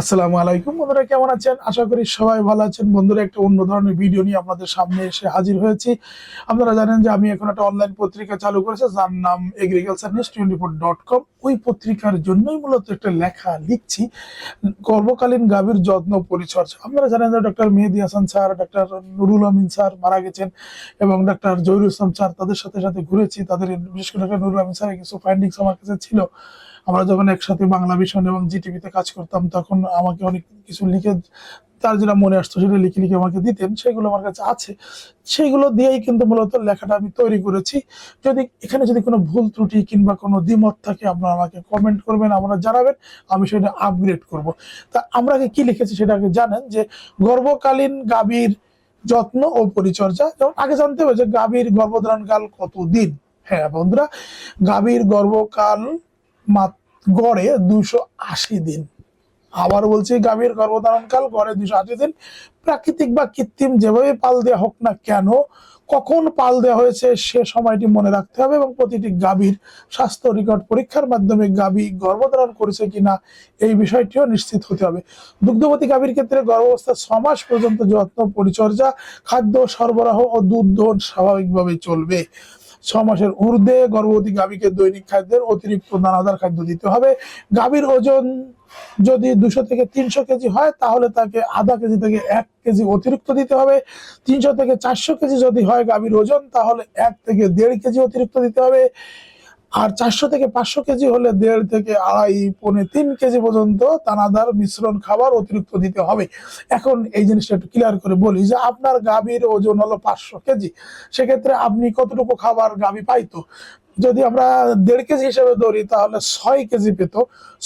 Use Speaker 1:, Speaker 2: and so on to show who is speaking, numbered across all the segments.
Speaker 1: আসসালামু আলাইকুম। বন্ধুরা, কেমন আছেন? আশা করি সবাই ভালো আছেন। বন্ধুরা, একটা অন্য ধরনের ভিডিও নিয়ে আপনাদের সামনে এসে হাজির হয়েছি। আপনারা জানেন যে আমি এখন একটা অনলাইন পত্রিকা চালু করেছি, যার নাম agriculture news twenty four dot com ওই পত্রিকার জন্যই মূলত একটা লেখা লিখছি, গর্ভকালীন গাভীর যত্ন পরিচর্যা। আপনারা জানেন যে doctor Mehedi Hasan sir doctor Nurul Amin sir মারা গেছেন, এবং ডক্টর জহিরুল ইসলাম স্যার তাদের সাথে সাথে ঘুরেছি। তাদের বিশেষ করে ডক্টর নুরুল আমিন স্যারের কিছু ফাইন্ডিংস আমার কাছে ছিল। আমরা যখন একসাথে বাংলা ভিশন এবং জিটিভিতে কাজ করতাম, তখন আমাকে অনেক কিছু লিখে তার যেটা মনে আসতো সেটা লিখে লিখে আমাকে দিতেন। সেগুলো আমার কাছে আছে। সেগুলো দিয়েই কিন্তু মূলত লেখাটা আমি তৈরি করেছি। যদি এখানে যদি কোনো ভুল ত্রুটি কিংবা কোনো দ্বিমত থাকে, আপনারা আমাকে কমেন্ট করবেন, আমরা জানাবেন, আমি সেটা আপগ্রেড করব। তা আমরা কি লিখেছি সেটা আগে জানেন যে, গর্ভকালীন গাভীর যত্ন ও পরিচর্যা। যেমন আগে জানতে হবে যে গাভীর গর্ভধারণকাল কতদিন? হ্যাঁ বন্ধুরা, গাভীর গর্ভকাল গড়ে দুশো আশি দিন। আবার বলছি, গাভীর গর্ভধারণকাল গড়ে দুশো আশি দিন। প্রাকৃতিক বা কৃত্রিম যেভাবে পাল দেওয়া হোক না কেন, কখন পাল দেওয়া হয়েছে সে সময়টি মনে রাখতে হবে এবং প্রতিটি গাভীর স্বাস্থ্য রেকর্ড পরীক্ষার মাধ্যমে গাভী গর্ভধারণ করেছে কিনা এই বিষয়টিও নিশ্চিত হতে হবে। দুগ্ধবতী গাভীর ক্ষেত্রে গর্ভাবস্থা ছ মাস পর্যন্ত যত্ন, পরিচর্যা, খাদ্য সরবরাহ ও দুধ দহন স্বাভাবিকভাবে চলবে। ছ মাসের ঊর্ধ্বে গর্ভবতী গাভীকে দৈনিক খাদ্যের অতিরিক্ত দানাদার খাদ্য দিতে হবে। গাভীর ওজন যদি দুশো থেকে তিনশো কেজি হয়, তাহলে তাকে আধা কেজি থেকে এক কেজি অতিরিক্ত দিতে হবে। তিনশো থেকে চারশো কেজি যদি হয় গাভীর ওজন, তাহলে এক থেকে দেড় কেজি অতিরিক্ত দিতে হবে। আর চারশো থেকে পাঁচশো কেজি হলে দেড় থেকে আড়াই, পৌনে তিন কেজি পর্যন্ত তানাদার মিশ্রণ খাবার অতিরিক্ত দিতে হবে। এখন এই জিনিসটা একটু ক্লিয়ার করে বলি যে আপনার গাভীর ওজন হলো পাঁচশো কেজি। সেক্ষেত্রে আপনি কতটুকু খাবার গাভী পাইতো? যদি আমরা দেড় কেজি হিসেবে ধরি, তাহলে ছয় কেজি পেত।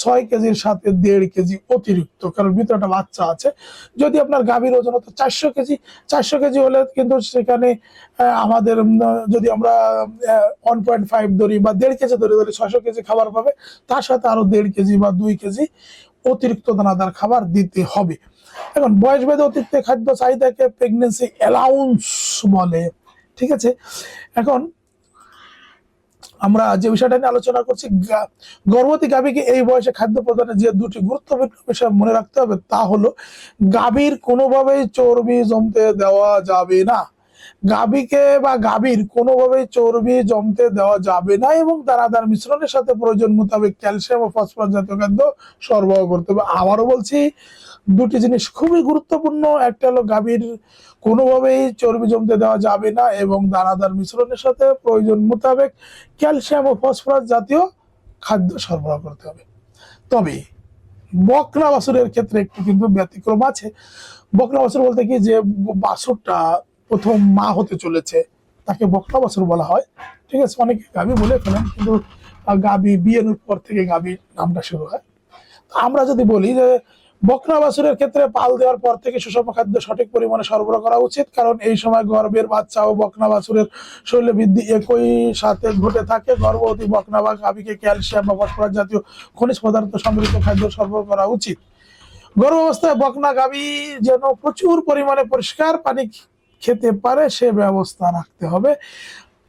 Speaker 1: ছয় কেজির সাথে দেড় কেজি অতিরিক্ত, কারণ ভিতরে একটা বাচ্চা আছে। যদি আপনার গাভীর ওজন হতো চারশো কেজি চারশো কেজি হলে কিন্তু সেখানে আমাদের যদি আমরা ওয়ান পয়েন্ট ফাইভ ধরি বা দেড় কেজি ধরি ধরি ছয়শো কেজি খাবার পাবে, তার সাথে আরও দেড় কেজি বা দুই কেজি অতিরিক্ত দানাদার খাবার দিতে হবে। এখন বয়স ভেদে অতিরিক্ত খাদ্য চাহিদাকে প্রেগনেন্সি অ্যালাউন্স বলে, ঠিক আছে? এখন আমরা যে বিষয়টা নিয়ে আলোচনা করছি গর্ভবতী গাভীকে এই বয়সে খাদ্য প্রদানের যে দুটি গুরুত্বপূর্ণ বিষয় মনে রাখতে হবে তা হলো, গাভীর কোনোভাবেই চর্বি জমতে দেওয়া যাবে না। গাভীকে বা গাভীর কোনোভাবেই চর্বি জমতে দেওয়া যাবে না এবং দানাদার মিশ্রণের সাথে প্রয়োজন মোতাবেক ক্যালসিয়াম ও ফসফরাস জাতীয় খাদ্য সরবরাহ করতে হবে। আবারও বলছি দুটি জিনিস খুবই গুরুত্বপূর্ণ। একটা হলো গাভীর কোনোভাবেই চর্বি জমতে দেওয়া যাবে না এবং দানাদার মিশ্রণের সাথে প্রয়োজন মোতাবেক ক্যালসিয়াম ও ফসফরাস জাতীয় খাদ্য সরবরাহ করতে হবে। তবে বকনা বাছুরের ক্ষেত্রে একটু কিন্তু ব্যতিক্রম আছে। বকনা বাছুর বলতে কি যে বাছুরটা প্রথম মা হতে চলেছে, তাকে বকনা বাছুর বলা হয়। ঠিক আছে, অনেকে গাবি বলে ফেলেন, কিন্তু গাবি বিয়ের পর থেকে গাবি নামটা শুরু হয়। আমরা যদি বলি যে বকনা বাছুরের ক্ষেত্রে পাল দেওয়ার পর থেকে সুষম খাদ্য সঠিক পরিমাণে সরবরাহ করা উচিত, কারণ এই সময় গর্ভের বাচ্চা ও বকনা বাছুরের শরীরে বৃদ্ধি একই সাথে ঘটে থাকে। গর্ভবতী বকনা বা গাভীকে ক্যালসিয়াম বা ফসফরাস জাতীয় খনিজ পদার্থ সমৃদ্ধ খাদ্য সরবরাহ করা উচিত। গর্ভ অবস্থায় বকনা গাভী যেন প্রচুর পরিমাণে পরিষ্কার পানি খেতে পারে, সে ব্যবস্থা রাখতে হবে।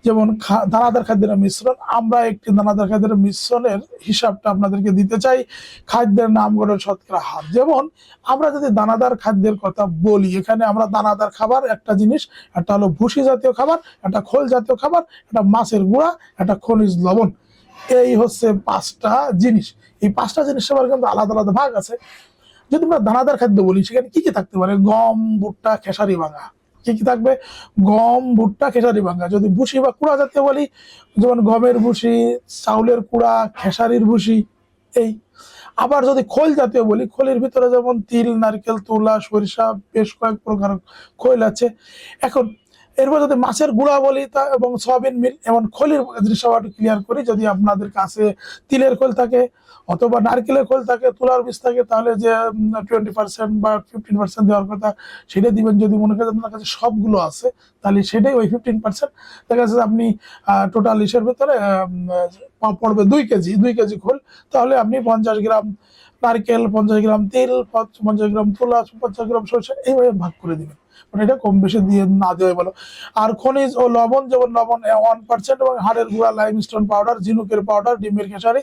Speaker 1: যেমন দানাদার খাদ্যের মিশ্রণ, আমরা একটি দানাদার খাদ্যের মিশ্রণের হিসাবটা আপনাদেরকে দিতে চাই। খাদ্যের নামগুলো শতকরা হার। যেমন, আমরা যদি দানাদার খাদ্যের কথা বলি, এখানে আমরা দানাদার খাবার একটা জিনিস, একটা হলো ভুসি জাতীয় খাবার, একটা খোল জাতীয় খাবার, একটা মাছের গুঁড়া, একটা খনিজ লবণ। এই হচ্ছে পাঁচটা জিনিস। এই পাঁচটা জিনিস আবার কিন্তু আলাদা আলাদা ভাগ আছে। যদি আমরা দানাদার খাদ্য বলি, সেখানে কি কি থাকতে পারে? গম, ভুট্টা, খেসারি ভাঙা কি কি থাকবে? গম, ভুট্টা, খেসারি ভাঙা যদি ভুসি বা কুড়া জাতীয় বলি, যেমন গমের ভুসি, চাউলের কুড়া, খেসারির ভুসি, এই। আবার যদি খোল জাতীয় বলি, খোলের ভিতরে যেমন তিল, নারকেল, তুলা, সরিষা, বেশ কয়েক প্রকার খোল আছে। এখন এরপর যদি মাছের গুঁড়া বলি তা এবং সয়াবিন মিল, এমন খোলের দৃশ্যটা ক্লিয়ার করি, যদি আপনাদের কাছে তিলের খোল থাকে অথবা নারকেলের খোল থাকে, তুলার বীজ থাকে, তাহলে যে টোয়েন্টি পার্সেন্ট বা ফিফটিন পার্সেন্ট দেওয়ার কথা সেটা দিবেন। যদি মনে করেন আপনার কাছে সবগুলো আছে, তাহলে সেটাই ওই ফিফটিন পার্সেন্ট দেখা যাচ্ছে আপনি টোটাল ইসের ভেতরে পড়বে দুই কেজি দুই কেজি খোল, তাহলে আপনি পঞ্চাশ গ্রাম নারকেল, পঞ্চাশ গ্রাম তেল পঞ্চ- পঞ্চাশ গ্রাম তুলা, পঞ্চাশ গ্রাম সরষে, এইভাবে ভাগ করে দিবেন মানে এটা কম বেশি দিয়ে না দেওয়া ভালো। আর খনিজ ও লবণ, যেমন লবণ ওয়ান পার্সেন্ট এবং হাড়ের গুঁড়া লাইমস্টোন পাউডার ঝিনুকের পাউডার ডিমের খেসারি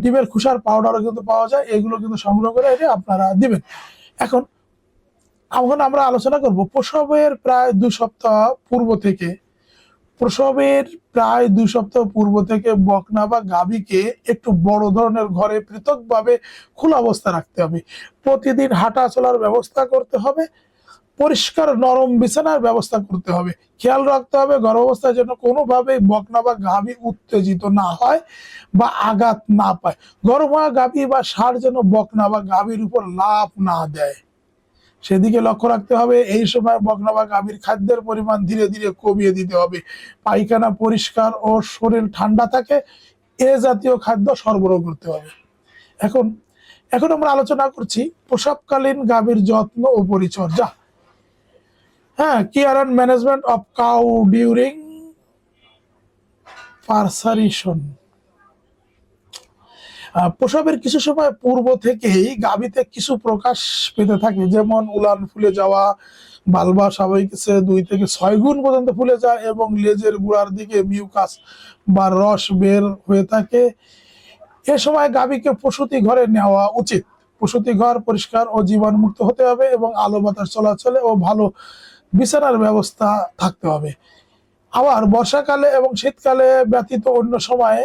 Speaker 1: ডিমের খুসার পাউডারও কিন্তু পাওয়া যায়। এগুলো কিন্তু সংগ্রহ করে এটা আপনারা দিবেন। এখন এখন আমরা আলোচনা করব প্রসবের প্রায় দু সপ্তাহ পূর্ব থেকে প্রসবের প্রায় দুই সপ্তাহ পূর্ব থেকে বকনা বা গাভীকে একটু বড় ধরনের ঘরে পৃথকভাবে খোলা অবস্থা রাখতে হবে। প্রতিদিন হাঁটা চলার ব্যবস্থা করতে হবে। পরিষ্কার নরম বিছানার ব্যবস্থা করতে হবে। খেয়াল রাখতে হবে গর্ভাবস্থায় যেন কোনোভাবেই বকনা বা গাভী উত্তেজিত না হয় বা আঘাত না পায়। গর্ভা গাভী বা ষাঁড় যেন বকনা বা গাভীর উপর লাভ না দেয়। সেদিকে লক্ষ্য রাখতে হবে, এই সময় বকনা গাভীর খাদ্যের পরিমাণ ধীরে ধীরে কমিয়ে দিতে হবে। পায়খানা পরিষ্কার ও শরীর ঠান্ডা থাকে, এ জাতীয় খাদ্য সরবরাহ করতে হবে। এখন এখন আমরা আলোচনা করছি প্রসবকালীন গাভীর যত্ন ও পরিচর্যা। হ্যাঁ care and management of cow during parturition প্রসবের কিছু সময় পূর্ব থেকেই গাভীতে কিছু প্রকাশ পেতে থাকে। যেমন উলান ফুলে যাওয়া, বালবা স্বাভাবিক সে দুই থেকে ছয় গুণ পর্যন্ত ফুলে যায় এবং লেজের গোড়ার দিকে মিউকাস বা রস বের হয়ে থাকে। এ সময় গাভীকে প্রসূতি ঘরে নেওয়া উচিত। প্রসূতি ঘর পরিষ্কার ও জীবাণুমুক্ত হতে হবে এবং আলো বাতাস চলাচলে ও ভালো বিছানার ব্যবস্থা থাকতে হবে। আবার বর্ষাকালে এবং শীতকালে ব্যতীত অন্য সময়ে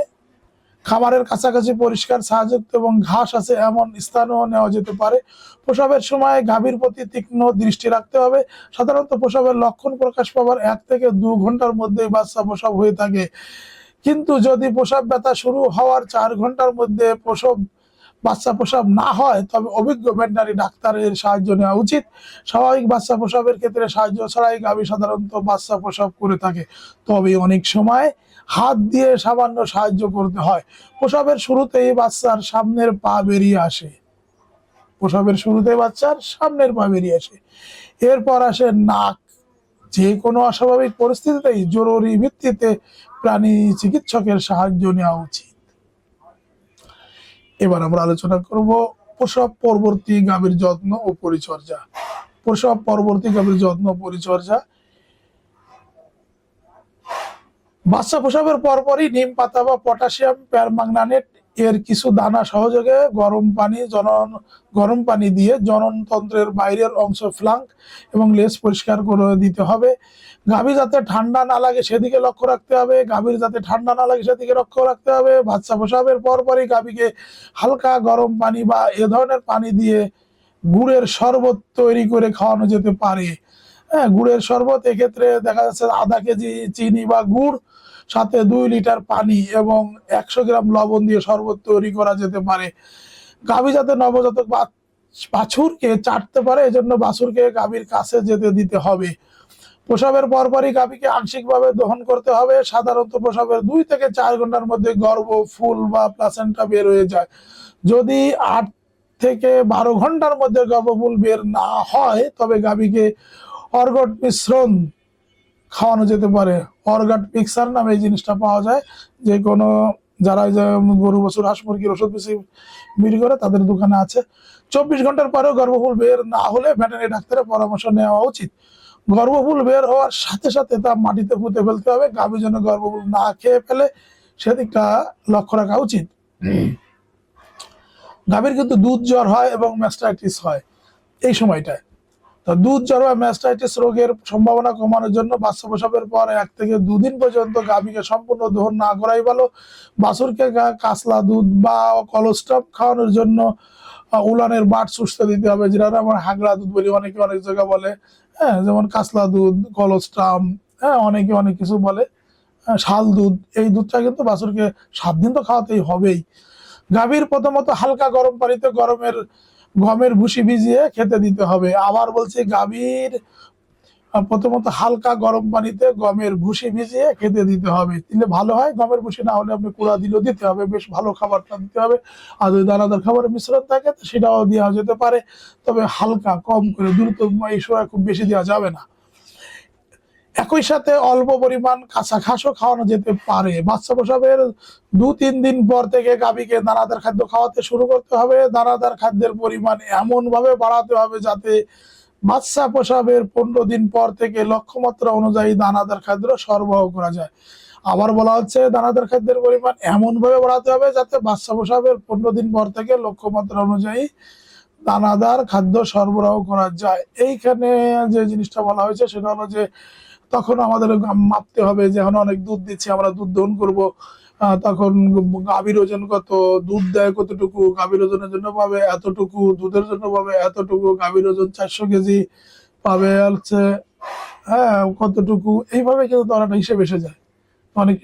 Speaker 1: খামারের কাছাকাছি পরিষ্কার ছায়াযুক্ত এবং ঘাস আছে এমন স্থানও নেওয়া যেতে পারে। প্রসবের সময় গাভীর প্রতি তীক্ষ্ণ দৃষ্টি রাখতে হবে। সাধারণত প্রসবের লক্ষণ প্রকাশ পাবার এক থেকে দু ঘণ্টার মধ্যেই বাচ্চা প্রসব হয়ে থাকে। কিন্তু যদি প্রসব ব্যথা শুরু হওয়ার চার ঘণ্টার মধ্যে প্রসব বাচ্চা প্রসব না হয়, তবে অভিজ্ঞ ভেটেনারি ডাক্তারের সাহায্য নেওয়া উচিত। স্বাভাবিক বাচ্চা প্রসবের ক্ষেত্রে সাহায্য ছাড়াই গাভী সাধারণত বাচ্চা প্রসব করে থাকে। তবে অনেক সময় হাত দিয়ে সামান্য সাহায্য করতে হয়। প্রসবের শুরুতেই বাচ্চার সামনের পা বেরিয়ে আসে। প্রসবের শুরুতে বাচ্চার সামনের পা বেরিয়ে আসে। এরপর আসে নাক। যে কোনো অস্বাভাবিক পরিস্থিতিতেই জরুরি ভিত্তিতে প্রাণী চিকিৎসকের সাহায্য নেওয়া উচিত। এবার আমরা আলোচনা করব প্রসব পরবর্তী গাভীর যত্ন ও পরিচর্যা। প্রসব পরবর্তী গাভীর যত্ন পরিচর্যা। বাচ্চা প্রসবের পরপরই নিম পাতা বা পটাশিয়াম প্যারমাগনানেট এর কিছু দানা সহযোগে গরম পানি, জনন, গরম পানি দিয়ে জননতন্ত্রের বাইরের অংশ ফ্লাঙ্ক এবং লেজ পরিষ্কার করে দিতে হবে। গাভী যাতে ঠান্ডা না লাগে সেদিকে লক্ষ্য রাখতে হবে। গাভীর যাতে ঠান্ডা না লাগে সেদিকে লক্ষ্য রাখতে হবে। বাচ্চা প্রসবের পরপরই গাভীকে হালকা গরম পানি বা এ ধরনের পানি দিয়ে গুড়ের শরবত তৈরি করে খাওয়ানো যেতে পারে। হ্যাঁ গুড়ের শরবত এক্ষেত্রে দেখা যাচ্ছে আধা কেজি চিনি বা গুড় সাথে দুই লিটার পানি এবং একশো গ্রাম লবণ দিয়ে শরবত তৈরি করা যেতে পারে। গাভী যাতে নবজাতক বাছুরকে চাটতে পারে, এজন্য বাছুরকে গাভীর কাছে যেতে দিতে হবে। প্রসবের পরপরই গাভীকে আংশিকভাবে দহন করতে হবে। সাধারণত প্রসবের দুই থেকে চার ঘণ্টার মধ্যে গর্ভ, ফুল বা প্লাসেন্টা বের হয়ে যায়। যদি আট থেকে বারো ঘণ্টার মধ্যে গর্ভফুল বের না হয়, তবে গাভীকে অর্গট মিশ্রণ খাওয়ানো যেতে পারে। অর্গাট মিক্সার নামে এই জিনিসটা পাওয়া যায়। যে কোনো যারা গরু বছর হাঁস মুরগির ওষুধ বেশি বিক্রি করে তাদের দোকানে আছে। চব্বিশ ঘণ্টার পরেও গর্ভফুল বের না হলে ভেটেরিনারি ডাক্তারের পরামর্শ নেওয়া উচিত। গর্ভফুল বের হওয়ার সাথে সাথে তা মাটিতে পুঁতে ফেলতে হবে। গাভী যেন গর্ভফুল না খেয়ে ফেলে সেদিকটা লক্ষ্য রাখা উচিত। গাভীর কিন্তু দুধ জ্বর হয় এবং ম্যাস্টাইটিস হয়। এই সময়টায়। তো দুধ বা ম্যাস্টাইটিস রোগের সম্ভাবনা কমানোর জন্য বাচ্চা প্রসবের পর এক থেকে দুদিন পর্যন্ত গাভীকে সম্পূর্ণ দোহন না করাই ভালো। বাছুরকে কাঁচলা দুধ বা কলোস্ট্রাপ খাওয়ানোর জন্য উলানের বাট সুস্থ দিতে হবে। যেটা আমরা হাগড়া দুধ বলি অনেকে অনেক জায়গা বলে হ্যাঁ যেমন কাঁচলা দুধ কলোস্ট্রাম হ্যাঁ অনেকে অনেক কিছু বলে হ্যাঁ, শাল দুধ এই দুধটা কিন্তু বাছুরকে সাত দিন তো খাওয়াতেই হবেই। গাভীর প্রথমত হালকা গরম পানিতে গরমের গমের ভুসি ভিজিয়ে খেতে দিতে হবে। আবার বলছি গাভীর প্রথমত হালকা গরম পানিতে গমের ভুসি ভিজিয়ে খেতে দিতে হবে। দিলে ভালো হয়, গমের ভুসি না হলে আপনি কুড়া দিলেও দিতে হবে, বেশ ভালো খাবারটা দিতে হবে। আর যদি দানাদার খাবারের মিশ্রণ থাকে, তো সেটাও দেওয়া যেতে পারে। তবে হালকা কম করে, দ্রুত এই সময় খুব বেশি দেওয়া যাবে না। একই সাথে অল্প পরিমাণ কাঁচা ঘাসও খাওয়ানো যেতে পারে। বাচ্চা প্রসবের দু তিন দিন পর থেকে গাভীকে দানাদার খাদ্য খাওয়াতে শুরু করতে হবে। দানাদার খাদ্যের পরিমাণ এমন ভাবে বাড়াতে হবে যাতে বাচ্চা প্রসবের পনেরো দিন পর থেকে লক্ষ্যমাত্রা অনুযায়ী দানাদার খাদ্য সরবরাহ করা যায়। আবার বলা হচ্ছে, দানাদার খাদ্যের পরিমাণ এমন ভাবে বাড়াতে হবে যাতে বাচ্চা প্রসবের পনেরো দিন পর থেকে লক্ষ্যমাত্রা অনুযায়ী দানাদার খাদ্য সরবরাহ করা যায়। এইখানে যে জিনিসটা বলা হয়েছে, সেটা হলো যে তখন আমাদের মাপতে হবে যে এখন অনেক দুধ দিচ্ছি, আমরা দুধ দহন করব। তখন গাভীর ওজন কত, দুধ দেয় কতটুকু, গাভীর ওজনের জন্য পাবে এতটুকু, দুধের জন্য পাবে এতটুকু, গাভীর ওজন চারশো কেজি পাবে হচ্ছে হ্যাঁ কতটুকু, এইভাবে কিন্তু একটা হিসেব এসে যায়। অনেক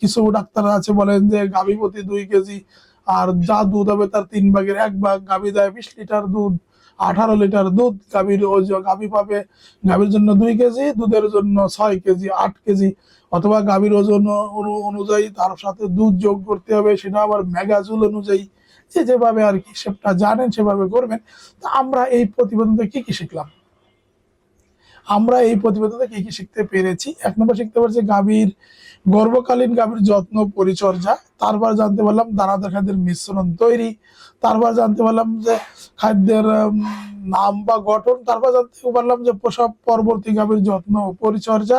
Speaker 1: কিছু ডাক্তার আছে বলেন যে গাভী প্রতি দুই কেজি, আর যা দুধ হবে তার তিন ভাগের এক ভাগ, গাভী দেয় বিশ লিটার দুধ। আঠারো লিটার দুধ, গাভীর ওজন গাভী পাবে গাভীর জন্য দুই কেজি, দুধের জন্য ছয় কেজি, আট কেজি। অথবা গাভীর ওজন অনু- অনুযায়ী তার সাথে দুধ যোগ করতে হবে, সেটা আবার ম্যাগাজুল অনুযায়ী। যে যেভাবে আর কি সেটা জানেন, সেভাবে করবেন। তা আমরা এই প্রতিবেদনটা কি কি শিখলাম? আমরা এই প্রতিবেদনে কি কি শিখতে পেরেছি? এক নম্বর শিখতে পারছি গাভীর গর্ভকালীন গাভীর যত্ন পরিচর্যা। তারপর জানতে পারলাম দানাদার খাদ্যের মিশ্রণ তৈরি। তারপর জানতে পারলাম যে খাদ্যের নাম বা গঠন। তারপর জানতে পারলাম যে প্রসব পরবর্তী গাভীর যত্ন ও পরিচর্যা।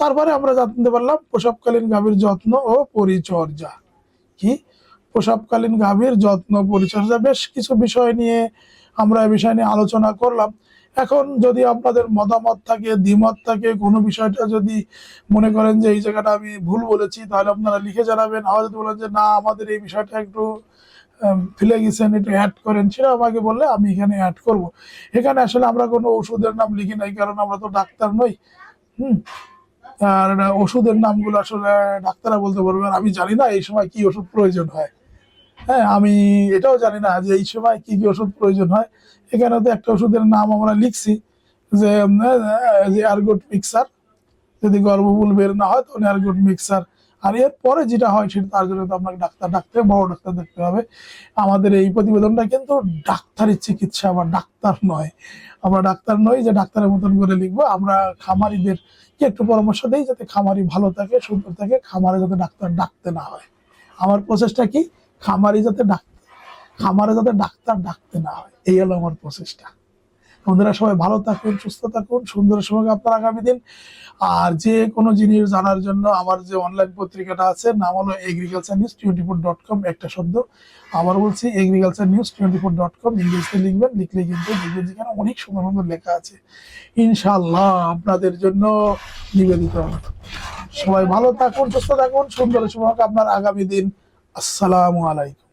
Speaker 1: তারপরে আমরা জানতে পারলাম প্রসবকালীন গাভীর যত্ন ও পরিচর্যা। কি? প্রসবকালীন গাভীর যত্ন পরিচর্যা। বেশ কিছু বিষয় নিয়ে আমরা এই বিষয় নিয়ে আলোচনা করলাম। এখন যদি আপনাদের মতামত থাকে, দ্বিমত থাকে, কোনো বিষয়টা যদি মনে করেন যে এই জায়গাটা আমি ভুল বলেছি, তাহলে আপনারা লিখে জানাবেন। আবার যদি বলেন যে, না, আমাদের এই বিষয়টা একটু ফেলে গেছেন, একটু অ্যাড করেন, সেটা আমাকে বললে আমি এখানে অ্যাড করব। এখানে আসলে আমরা কোনো ওষুধের নাম লিখি নাই, কারণ আমরা তো ডাক্তার নই। হুম? আর ওষুধের নামগুলো আসলে ডাক্তাররা বলতে পারবেন আমি জানি না এই সময় কি ওষুধ প্রয়োজন হয়। হ্যাঁ আমি এটাও জানি না যে এই সময় কি কি ওষুধ প্রয়োজন হয়। এখানে তো একটা ওষুধের নাম আমরা লিখছি যে উম, যে মিক্সার। যদি গর্ভমূল বের না হয় তখন আর্গুট মিক্সার। আর এর পরে যেটা হয় সেটা তার জন্য তো আপনাকে ডাক্তার ডাকতে বড় ডাক্তার দেখতে হবে। আমাদের এই প্রতিবেদনটা কিন্তু ডাক্তারের চিকিৎসা বা ডাক্তার নয়। আমরা ডাক্তার নই যে ডাক্তারের মতন করে লিখব। আমরা খামারিদের কি একটু পরামর্শ দিই যাতে খামারি ভালো থাকে সুন্দর থাকে খামারে যাতে ডাক্তার ডাকতে না হয়। আমার প্রচেষ্টা কি? খামারি যাতে ডাক, খামারে যাতে ডাক্তার ডাকতে না হয়, এই হলো আমার প্রচেষ্টা। বন্ধুরা, সবাই ভালো থাকুন, সুস্থ থাকুন সুন্দরের সঙ্গে আপনার আগামী দিন। আর যে কোনো জিনিস জানার জন্য আমার যে অনলাইন পত্রিকাটা আছে, নাম হলো agriculture news twenty four dot com একটা শব্দ। আবার বলছি agriculture news twenty four dot com ইংলিশে লিখবেন, লিখলে কিন্তু যেখানে অনেক সুন্দর সুন্দর লেখা আছে। ইনশাল্লাহ আপনাদের জন্য নিবেদিত সবাই ভালো থাকুন, সুস্থ থাকুন সুন্দরের সঙ্গে আপনার আগামী দিন। আসসালামু আলাইকুম